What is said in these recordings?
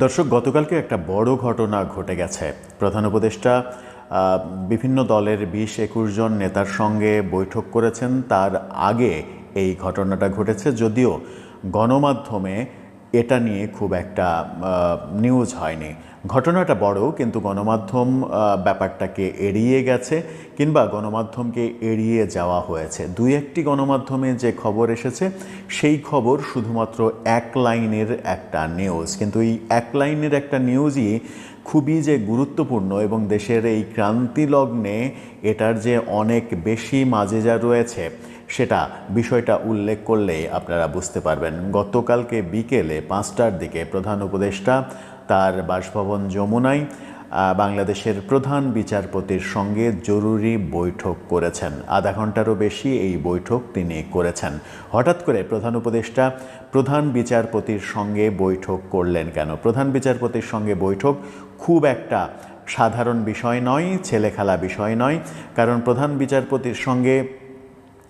দর্শক, গতকালকে একটা বড় ঘটনা ঘটে গেছে। প্রধান উপদেষ্টা বিভিন্ন দলের বিশ একুশ জন নেতার সঙ্গে বৈঠক করেছেন। তার আগে এই ঘটনাটা ঘটেছে, যদিও গণমাধ্যমে এটা নিয়ে খুব একটা নিউজ হয়নি। ঘটনাটা বড় কিন্তু গণমাধ্যম ব্যাপারটাকে এড়িয়ে গেছে কিংবা গণমাধ্যমকে এড়িয়ে যাওয়া হয়েছে। দুই একটি গণমাধ্যমে যে খবর এসেছে, সেই খবর শুধুমাত্র এক লাইনের একটা নিউজ কিন্তু এই এক লাইনের একটা নিউজই খুবই যে গুরুত্বপূর্ণ এবং দেশের এই ক্রান্তি লগ্নে এটার যে অনেক বেশি মাজেজা রয়েছে সেটা বিষয়টা উল্লেখ করলেই আপনারা বুঝতে পারবেন। গতকালকে বিকেলে পাঁচটার দিকে প্রধান উপদেষ্টা তার বাসভবন যমুনায় বাংলাদেশের প্রধান বিচারপতির সঙ্গে জরুরি বৈঠক করেছেন। আধা ঘন্টারও বেশি এই বৈঠক তিনি করেছেন। হঠাৎ করে প্রধান উপদেষ্টা প্রধান বিচারপতির সঙ্গে বৈঠক করলেন কেন? প্রধান বিচারপতির সঙ্গে বৈঠক খুব একটা সাধারণ বিষয় নয়, ছেলেখেলা বিষয় নয়। কারণ প্রধান বিচারপতির সঙ্গে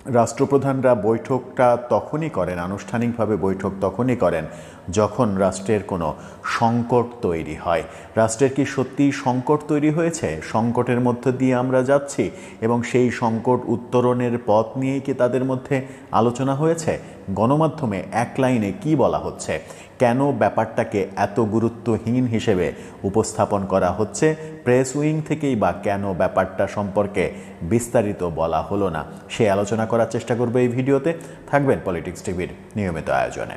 রাষ্ট্রপ্রধানরা বৈঠকটা তখনই করেন, আনুষ্ঠানিকভাবে বৈঠক তখনই করেন যখন রাষ্ট্রের কোনো সংকট তৈরি হয়। রাষ্ট্রের কি সত্যিই সংকট তৈরি হয়েছে? সংকটের মধ্য দিয়ে আমরা যাচ্ছি এবং সেই সংকট উত্তরণের পথ নিয়ে কি তাদের মধ্যে আলোচনা হয়েছে? গণমাধ্যমে এক লাইনে কি বলা হচ্ছে? কেন ব্যাপারটাকে এত গুরুত্বহীন হিসেবে উপস্থাপন করা হচ্ছে? প্রেস উইং থেকেই বা কেন ব্যাপারটা সম্পর্কে বিস্তারিত বলা হলো না? সে আলোচনা করার চেষ্টা করবে এই ভিডিওতে। থাকবেন পলিটিক্স টিভির নিয়মিত আয়োজনে।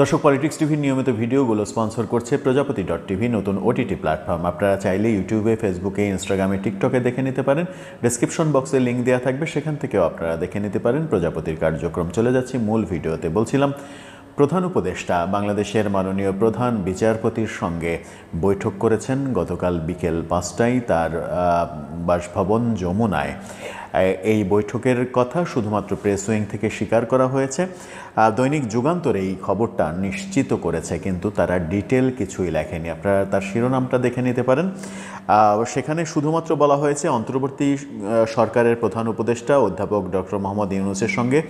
দর্শক পলিটিক্স টিভির নিয়মিত ভিডিওগুলো স্পন্সর করছে প্রজাপতি ডট টিভি নতুন ওটিটি প্ল্যাটফর্ম আপনারা চাইলে ইউটিউবে ফেসবুকে ইনস্টাগ্রামে টিকটকে দেখে নিতে পারেন। ডেসক্রিপশন বক্সে লিঙ্ক দেওয়া থাকবে, সেখান থেকেও আপনারা দেখে নিতে পারেন প্রজাপতির কার্যক্রম। চলে যাচ্ছি মূল ভিডিওতে। বলছিলাম, প্রধান উপদেষ্টা বাংলাদেশের মাননীয় প্রধান বিচারপতির সঙ্গে বৈঠক করেছেন গতকাল বিকেল পাঁচটায় তার বাসভবন যমুনায়। এই বৈঠকের কথা শুধুমাত্র প্রেস উইং থেকে স্বীকার করা হয়েছে। দৈনিক যুগান্তর এই খবরটা নিশ্চিত করেছে কিন্তু তারা ডিটেল কিছুই লেখেনি। আপনারা তার শিরোনামটা দেখে নিতে পারেন। সেখানে শুধুমাত্র বলা হয়েছে অন্তর্বর্তী সরকারের প্রধান উপদেষ্টা অধ্যাপক ডক্টর মোহাম্মদ ইউনুসের সঙ্গে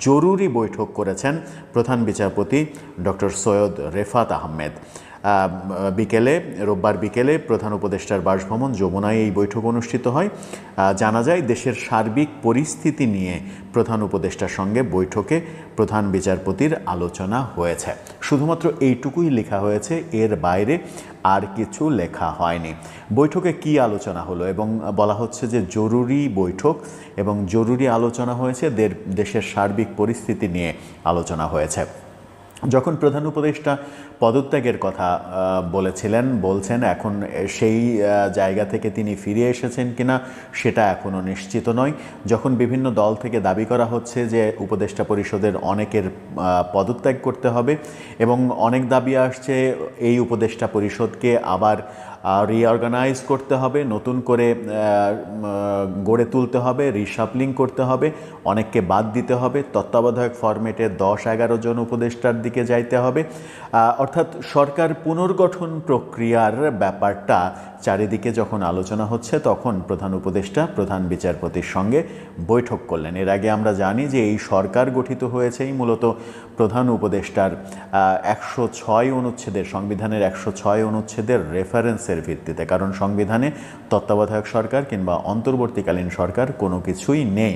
জরুরি বৈঠক করেছেন প্রধান বিচারপতি ডক্টর সৈয়দ রেফাত আহমেদ। আহ, বিকেলে, রোববার বিকেলে প্রধান উপদেষ্টার বাসভবন যমুনায় এই বৈঠক অনুষ্ঠিত হয়। জানা যায়, দেশের সার্বিক পরিস্থিতি নিয়ে প্রধান উপদেষ্টার সঙ্গে বৈঠকে প্রধান বিচারপতির আলোচনা হয়েছে। শুধুমাত্র এইটুকুই লেখা হয়েছে, এর বাইরে আর কিছু লেখা হয়নি। বৈঠকে কি আলোচনা হলো এবং বলা হচ্ছে যে জরুরি বৈঠক এবং জরুরি আলোচনা হয়েছে দেশের সার্বিক পরিস্থিতি নিয়ে আলোচনা হয়েছে। যখন প্রধান উপদেষ্টা পদত্যাগের কথা বলেছিলেন, বলছেন, এখন সেই জায়গা থেকে তিনি ফিরে এসেছেন কিনা, সেটা এখনও নিশ্চিত নয়। যখন বিভিন্ন দল থেকে দাবি করা হচ্ছে যে উপদেষ্টা পরিষদের অনেকের পদত্যাগ করতে হবে এবং অনেক দাবি আসছে, এই উপদেষ্টা পরিষদকে আবার রিঅর্গানাইজ করতে হবে, নতুন করে গড়ে তুলতে হবে রিশাপলিং করতে হবে, অনেককে বাদ দিতে হবে, তত্ত্বাবধায়ক ফরম্যাটে দশ এগারো জন উপদেষ্টার দিকে যাইতে হবে। অর্থাৎ সরকার পুনর্গঠন প্রক্রিয়ার ব্যাপারটা চারিদিকে যখন আলোচনা হচ্ছে, তখন প্রধান উপদেষ্টা, প্রধান বিচারপতির সঙ্গে বৈঠক করলেন। এর আগে আমরা জানি যে এই সরকার গঠিত হয়েছেই মূলত প্রধান উপদেষ্টার একশো ছয় অনুচ্ছেদের, সংবিধানের একশো ছয় অনুচ্ছেদের রেফারেন্সের ভিত্তিতে। কারণ সংবিধানে তত্ত্বাবধায়ক সরকার কিংবা অন্তর্বর্তীকালীন সরকার কোনো কিছুই নেই।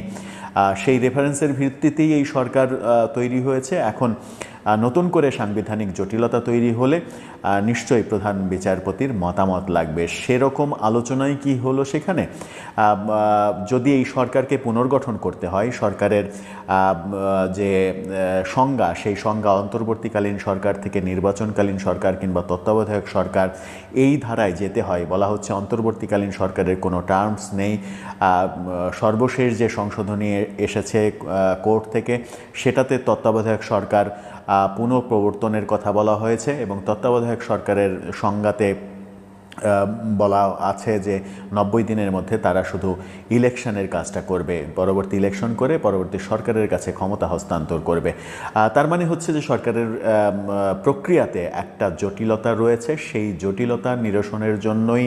সেই রেফারেন্সের ভিত্তিতেই এই সরকার তৈরি হয়েছে। এখন নতুন করে সাংবিধানিক জটিলতা তৈরি হলে নিশ্চয়ই প্রধান বিচারপতির মতামত লাগবে। সেরকম আলোচনায় কি হলো সেখানে? যদি এই সরকারকে পুনর্গঠন করতে হয়, সরকারের যে সংজ্ঞা, সেই সংজ্ঞা অন্তর্বর্তীকালীন সরকার থেকে নির্বাচনকালীন সরকার কিংবা তত্ত্বাবধায়ক সরকার, এই ধারায় যেতে হয়, বলা হচ্ছে অন্তর্বর্তীকালীন সরকারের কোনো টার্মস নেই। সর্বশেষ যে সংশোধনী এসেছে কোর্ট থেকে, সেটাতে তত্ত্বাবধায়ক সরকার পুনঃপ্রবর্তনের কথা বলা হয়েছে এবং তত্ত্বাবধায়ক সরকারের সংজ্ঞাতে বলা আছে যে নব্বই দিনের মধ্যে তারা শুধু ইলেকশনের কাজটা করবে, পরবর্তী ইলেকশন করে পরবর্তী সরকারের কাছে ক্ষমতা হস্তান্তর করবে। তার মানে হচ্ছে যে সরকারের প্রক্রিয়াতে একটা জটিলতা রয়েছে, সেই জটিলতা নিরসনের জন্যই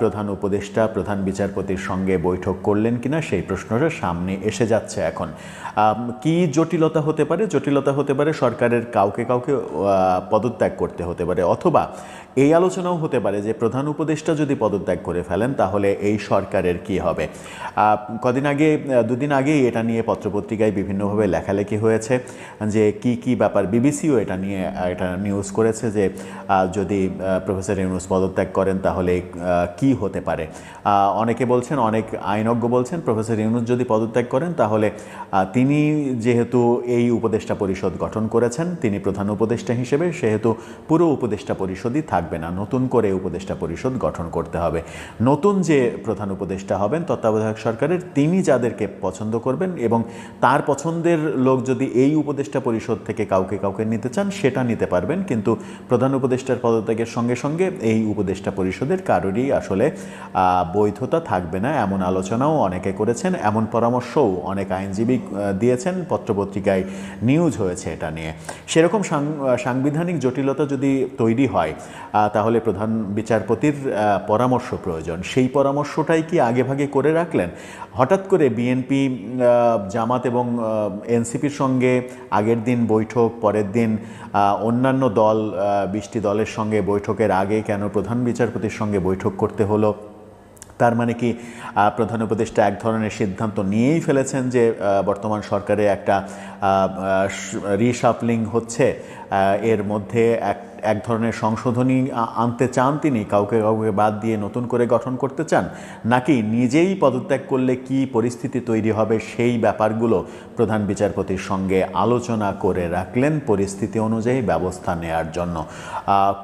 প্রধান উপদেষ্টা, প্রধান বিচারপতির সঙ্গে বৈঠক করলেন কিনা সেই প্রশ্নটা সামনে এসে যাচ্ছে এখন। কি জটিলতা হতে পারে? জটিলতা হতে পারে সরকারের কাউকে কাউকে পদত্যাগ করতে হতে পারে, অথবা এই আলোচনাও হতে পারে যে প্রধান উপদেষ্টা যদি পদত্যাগ করে ফেলেন, তাহলে এই সরকারের কি হবে? কদিন আগে দুদিন আগেই এটা নিয়ে পত্রপত্রিকায় বিভিন্নভাবে লেখালেখি হয়েছে যে কি কি ব্যাপার। বিবিসিও এটা নিয়ে এটা নিউজ করেছে যে যদি প্রফেসর ইউনুস পদত্যাগ করেন, তাহলে কি হতে পারে? অনেকে বলছেন, অনেক আইনজ্ঞ বলছেন প্রফেসর ইউনুস যদি পদত্যাগ করেন, তাহলে তিনি যেহেতু এই উপদেষ্টা পরিষদ গঠন করেছেন, তিনি প্রধান উপদেষ্টা হিসেবে, সেহেতু পুরো উপদেষ্টা পরিষদই থাকবে না, নতুন করে উপদেষ্টা পরিষদ গঠন করতে হবে। নতুন যে প্রধান উপদেষ্টা হবেন, তত্ত্বাবধায়ক সরকারের, তিনি যাদেরকে পছন্দ করবেন এবং তার পছন্দের লোক যদি এই উপদেষ্টা পরিষদ থেকে কাউকে কাউকে নিতে চান, সেটা নিতে পারবেন। কিন্তু প্রধান উপদেষ্টার পদত্যাগের সঙ্গে সঙ্গে এই উপদেষ্টা পরিষদের কারোরই আসলে বৈধতা থাকবে না। এমন আলোচনাও অনেকে করেছেন, এমন পরামর্শও অনেক আইনজীবী দিয়েছেন। পত্রপত্রিকায় নিউজ হয়েছে এটা নিয়ে। সেরকম সাংবিধানিক জটিলতা যদি তৈরি হয় তাহলে প্রধান বিচারপতির পরামর্শ প্রয়োজন। সেই পরামর্শটাই কি আগেভাগে করে রাখলেন? হঠাৎ করে বিএনপি জামাত এবং এনসিপির সঙ্গে আগের দিন বৈঠক, পরের দিন অন্যান্য দল বৃষ্টি দলের সঙ্গে বৈঠকের আগে কেন প্রধান বিচারপতির সঙ্গে বৈঠক করতে হলো? তার মানে কি প্রধান উপদেষ্টা এক ধরনের সিদ্ধান্ত নিয়েই ফেলেছেন যে বর্তমান সরকারে একটা রিশাফলিং হচ্ছে। এর মধ্যে এক এক ধরনের সংশোধনী আনতে চান তিনি, কাউকে কাউকে বাদ দিয়ে নতুন করে গঠন করতে চান, নাকি নিজেই পদত্যাগ করলে কি পরিস্থিতি তৈরি হবে সেই ব্যাপারগুলো প্রধান বিচারপতির সঙ্গে আলোচনা করে রাখলেন পরিস্থিতি অনুযায়ী ব্যবস্থা নেয়ার জন্য।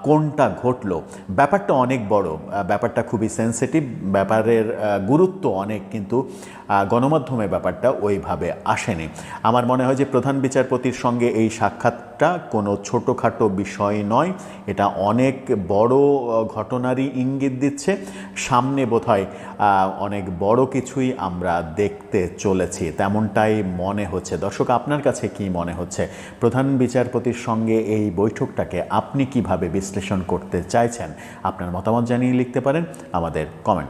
কোনটা ঘটলো? ব্যাপারটা অনেক বড় ব্যাপারটা খুবই সেন্সিটিভ ব্যাপারের গুরুত্ব অনেক, কিন্তু গণমাধ্যমে ব্যাপারটা ওইভাবে আসেনি। আমার মনে হয় যে প্রধান বিচারপতির সঙ্গে এই সাক্ষাৎটা কোনো ছোটোখাটো বিষয় নয়। এটা অনেক বড় ঘটনারই ইঙ্গিত দিচ্ছে। সামনে বোধহয় অনেক বড় কিছুই আমরা দেখতে চলেছি। তেমনটাই মনে হচ্ছে। দর্শক, আপনার কাছে কি মনে হচ্ছে? প্রধান বিচারপতির সঙ্গে এই বৈঠকটাকে আপনি কীভাবে বিশ্লেষণ করতে চাইছেন? আপনার মতামত জানিয়ে লিখতে পারেন আমাদের কমেন্ট